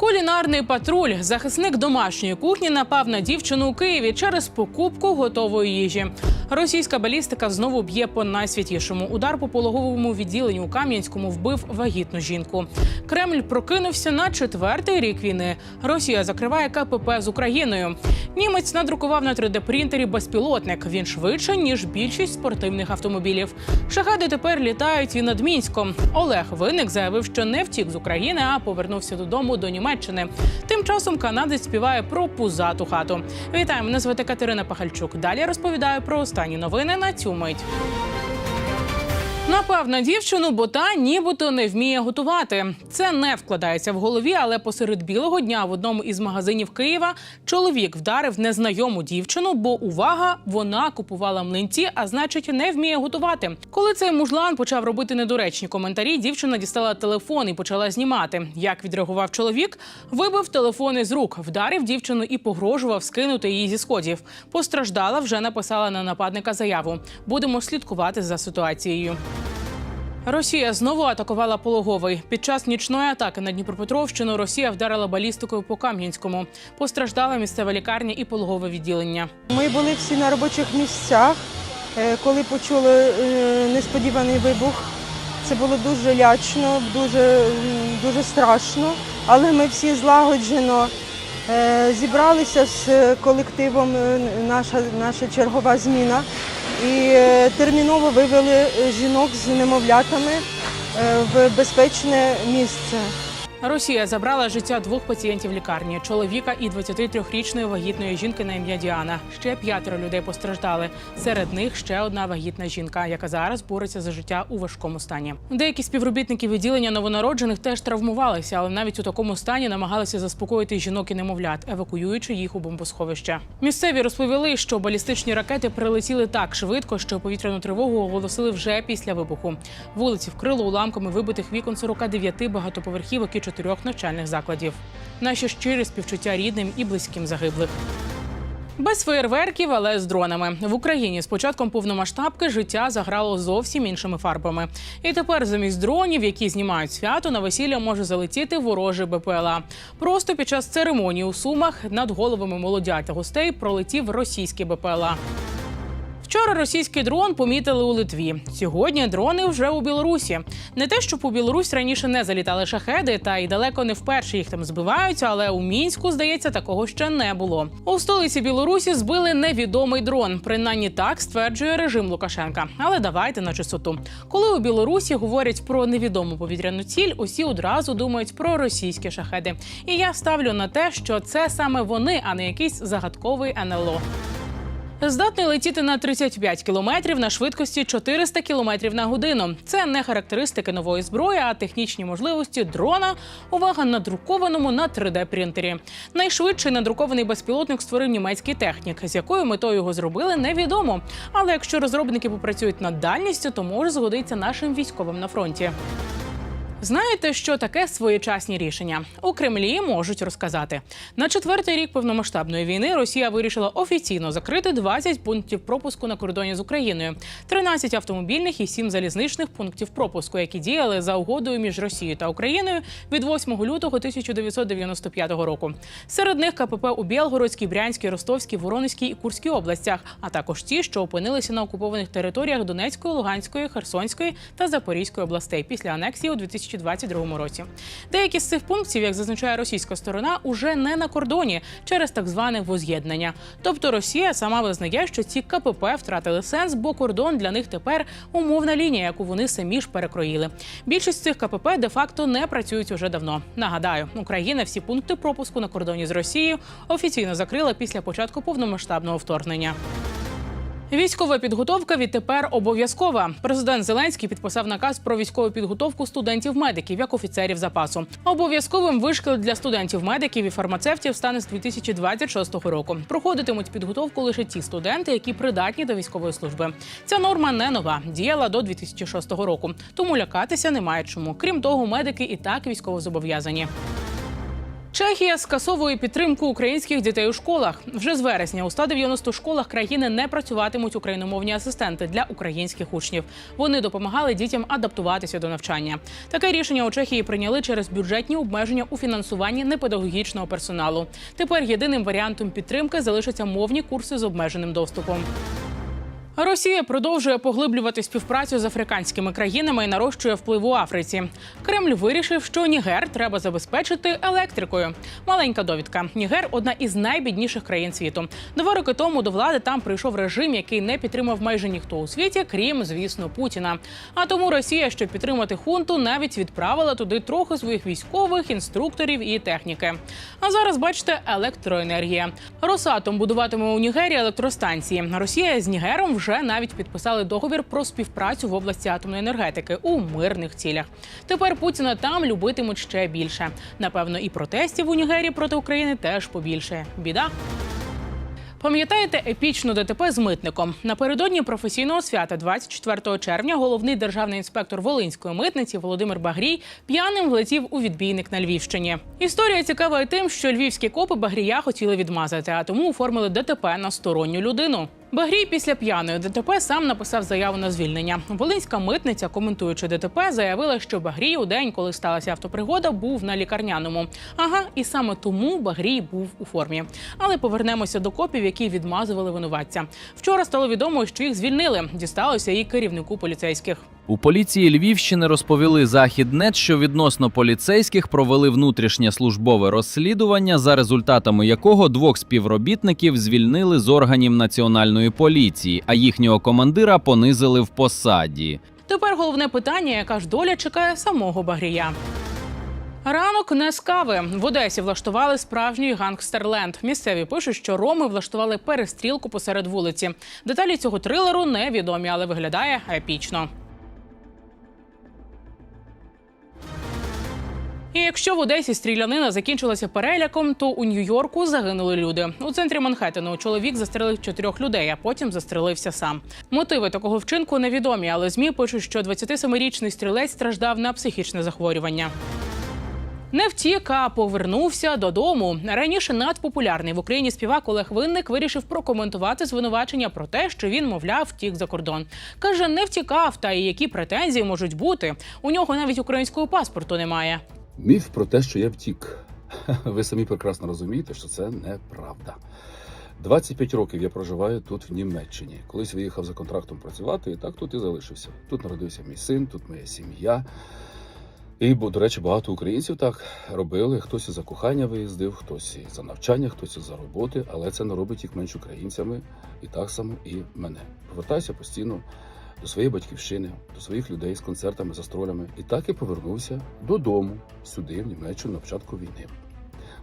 Кулінарний патруль, захисник домашньої кухні, напав на дівчину у Києві через покупку готової їжі. Російська балістика знову б'є по найсвятішому. Удар по пологовому відділенню у Кам'янському вбив вагітну жінку. Кремль прокинувся на четвертий рік війни. Росія закриває КПП з Україною. Німець надрукував на 3D-принтері безпілотник. Він швидше ніж більшість спортивних автомобілів. Шахеди тепер літають і над Мінськом. Олег Винник заявив, що не втік з України, а повернувся додому до Німеччини. Тим часом канадець співає про пузату хату. Вітаю, мене звати Катерина Пахальчук. Далі розповідаю про останні новини на цю мить. Напав на дівчину, бо та нібито не вміє готувати. Це не вкладається в голові, але посеред білого дня в одному із магазинів Києва чоловік вдарив незнайому дівчину, бо увага, вона купувала млинці, а значить, не вміє готувати. Коли цей мужлан почав робити недоречні коментарі, дівчина дістала телефон і почала знімати. Як відреагував чоловік, вибив телефон із рук, вдарив дівчину і погрожував скинути її зі сходів. Постраждала, вже написала на нападника заяву. Будемо слідкувати за ситуацією. Росія знову атакувала пологовий. Під час нічної атаки на Дніпропетровщину Росія вдарила балістикою по Кам'янському. Постраждала місцева лікарня і пологове відділення. Ми були всі на робочих місцях, е, коли почули е, несподіваний вибух. Це було дуже лячно, дуже, дуже страшно, але ми всі злагоджено е, зібралися з колективом, наша, наша чергова зміна, і е, терміново вивели е, жінок з немовлятами е, в безпечне місце. Росія забрала життя двох пацієнтів лікарні чоловіка і 23-річної вагітної жінки на ім'я Діана. Ще п'ятеро людей постраждали. Серед них ще одна вагітна жінка, яка зараз бореться за життя у важкому стані. Деякі співробітники відділення новонароджених теж травмувалися, але навіть у такому стані намагалися заспокоїти жінок і немовлят, евакуюючи їх у бомбосховище. Місцеві розповіли, що балістичні ракети прилетіли так швидко, що повітряну тривогу оголосили вже після вибуху. Вулиці вкрило уламками вибитих вікон 49 багатоповерхівок і чотирьох навчальних закладів. Наші щирі співчуття рідним і близьким загиблих. Без феєрверків, але з дронами в Україні з початком повномасштабки життя заграло зовсім іншими фарбами. І тепер замість дронів, які знімають свято, на весілля може залетіти ворожий БПЛА. Просто під час церемонії у сумах над головами молодят та гостей пролетів російський БПЛА. Вчора російський дрон помітили у Литві. Сьогодні дрони вже у Білорусі. Не те, щоб у Білорусь раніше не залітали шахеди, та й далеко не вперше їх там збиваються, але у мінську, здається, такого ще не було. У столиці Білорусі збили невідомий дрон. Принаймні так стверджує режим Лукашенка. Але давайте на чистоту. Коли у Білорусі говорять про невідому повітряну ціль, усі одразу думають про російські шахеди. І я ставлю на те, що це саме вони, а не якийсь загадковий НЛО. Здатний летіти на 35 кілометрів на швидкості 400 кілометрів на годину. Це не характеристики нової зброї, а технічні можливості дрона. Увага надрукованому на 3D-принтері. Найшвидший надрукований безпілотник створив німецький технік. З якою метою його зробили, невідомо. Але якщо розробники попрацюють над дальністю, то може згодиться нашим військовим на фронті. Знаєте, що таке своєчасні рішення у Кремлі можуть розказати на четвертий рік повномасштабної війни. Росія вирішила офіційно закрити 20 пунктів пропуску на кордоні з Україною, 13 автомобільних і 7 залізничних пунктів пропуску, які діяли за угодою між Росією та Україною від 8 лютого 1995 року. Серед них КПП у Білгородській, Брянській, Ростовській, Воронезькій і Курській областях, а також ті, що опинилися на окупованих територіях Донецької, Луганської, Херсонської та Запорізької областей після анексії у 2022 році. Деякі з цих пунктів, як зазначає російська сторона, уже не на кордоні через так зване воз'єднання. Тобто Росія сама визнає, що ці КПП втратили сенс, бо кордон для них тепер умовна лінія, яку вони самі ж перекроїли. Більшість цих КПП де-факто не працюють уже давно. Нагадаю, Україна всі пункти пропуску на кордоні з Росією офіційно закрила після початку повномасштабного вторгнення. Військова підготовка відтепер обов'язкова. Президент Зеленський підписав наказ про військову підготовку студентів-медиків як офіцерів запасу. Обов'язковим вишкіл для студентів-медиків і фармацевтів стане з 2026 року. Проходитимуть підготовку лише ті студенти, які придатні до військової служби. Ця норма не нова, діяла до 2006 року, тому лякатися немає чому. Крім того, медики і так військовозобов'язані. Чехія скасовує підтримку українських дітей у школах. Вже з вересня у 190 школах країни не працюватимуть україномовні асистенти для українських учнів. Вони допомагали дітям адаптуватися до навчання. Таке рішення у Чехії прийняли через бюджетні обмеження у фінансуванні непедагогічного персоналу. Тепер єдиним варіантом підтримки залишаться мовні курси з обмеженим доступом. Росія продовжує поглиблювати співпрацю з африканськими країнами і нарощує вплив у Африці. Кремль вирішив, що Нігер треба забезпечити електрикою. Маленька довідка. Нігер одна із найбідніших країн світу. Два роки тому до влади там прийшов режим, який не підтримав майже ніхто у світі, крім, звісно, Путіна. А тому Росія, щоб підтримати хунту, навіть відправила туди трохи своїх військових, інструкторів і техніки. А зараз бачите електроенергія. Росатом будуватиме у Нігері електростанції. Росія з Нігером вже навіть підписали договір про співпрацю в області атомної енергетики у мирних цілях. Тепер Путіна там любитимуть ще більше. Напевно, і протестів у Нігері проти України теж побільше. Біда. Пам'ятаєте епічну ДТП з митником? Напередодні професійного свята, 24 червня, головний державний інспектор Волинської митниці Володимир Багрій п'яним влетів у відбійник на Львівщині. Історія цікава тим, що львівські копи Багрія хотіли відмазати, а тому оформили ДТП на сторонню людину. Багрій після п'яної ДТП сам написав заяву на звільнення. Волинська митниця, коментуючи ДТП, заявила, що Багрій у день, коли сталася автопригода, був на лікарняному. Ага, і саме тому Багрій був у формі. Але повернемося до копів, які відмазували винуватця. Вчора стало відомо, що їх звільнили. Дісталося і керівнику поліцейських. У поліції Львівщини розповіли Західнет, що відносно поліцейських провели внутрішнє службове розслідування, за результатами якого двох співробітників звільнили з органів національної поліції, а їхнього командира понизили в посаді. Тепер головне питання, яка ж доля чекає самого Багрія. Ранок не з кави в Одесі влаштували справжній гангстерленд. Місцеві пишуть, що роми влаштували перестрілку посеред вулиці. Деталі цього трилеру невідомі, але виглядає епічно. І якщо в Одесі стрілянина закінчилася переляком, то у Нью-Йорку загинули люди. У центрі Манхеттену чоловік застрелив чотирьох людей, а потім застрелився сам. Мотиви такого вчинку невідомі, але змі пишуть, що 27-річний стрілець страждав на психічне захворювання. Не втік, а повернувся додому. Раніше надпопулярний в Україні співак Олег Винник вирішив прокоментувати звинувачення про те, що він, мовляв, втік за кордон. Каже, не втікав, та і які претензії можуть бути. У нього навіть українського паспорту немає. Міф про те, що я втік. Ви самі прекрасно розумієте, що це неправда. 25 років я проживаю тут, в Німеччині. Колись виїхав за контрактом працювати, і так тут і залишився. Тут народився мій син, тут моя сім'я. І, до речі, багато українців так робили. Хтось і за кохання виїздив, хтось і за навчання, хтось і за роботи, але це не робить їх менш українцями, і так само і мене. Повертаюся постійно до своєї батьківщини, до своїх людей з концертами, застролями. І так і повернувся додому, сюди, в Німеччину, на початку війни.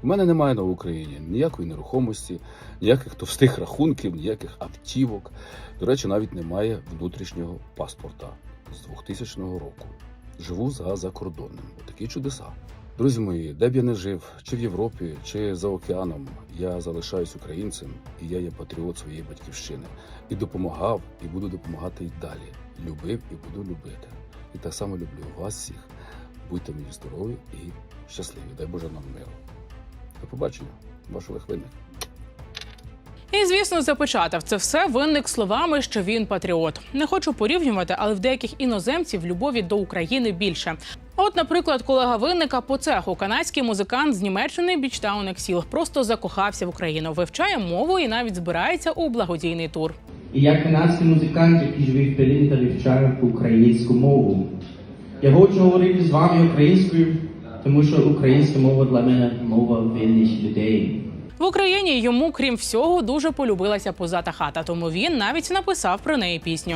У мене немає на Україні ніякої нерухомості, ніяких товстих рахунків, ніяких автівок. До речі, навіть немає внутрішнього паспорта з 2000 року. Живу за закордонним. Такі чудеса. Друзі мої, де б я не жив, чи в Європі, чи за океаном, я залишаюсь українцем, і я є патріот своєї батьківщини. І допомагав, і буду допомагати й далі. Любив і буду любити. І так само люблю вас всіх. Будьте мені здорові і щасливі. Дай Боже нам миру. До побачення, ваш Олег. І звісно, запечатав це все винник словами, що він патріот. Не хочу порівнювати, але в деяких іноземців любові до України більше. От, наприклад, колега винника по цеху, канадський музикант з Німеччини Бічтаун Ексіл, просто закохався в Україну, вивчає мову і навіть збирається у благодійний тур. І я канадський музикант, який живе в Берліні та вивчає українську мову. Я хочу говорити з вами українською, тому що українська мова для мене мова вільних людей. В Україні йому, крім всього, дуже полюбилася позата хата, тому він навіть написав про неї пісню.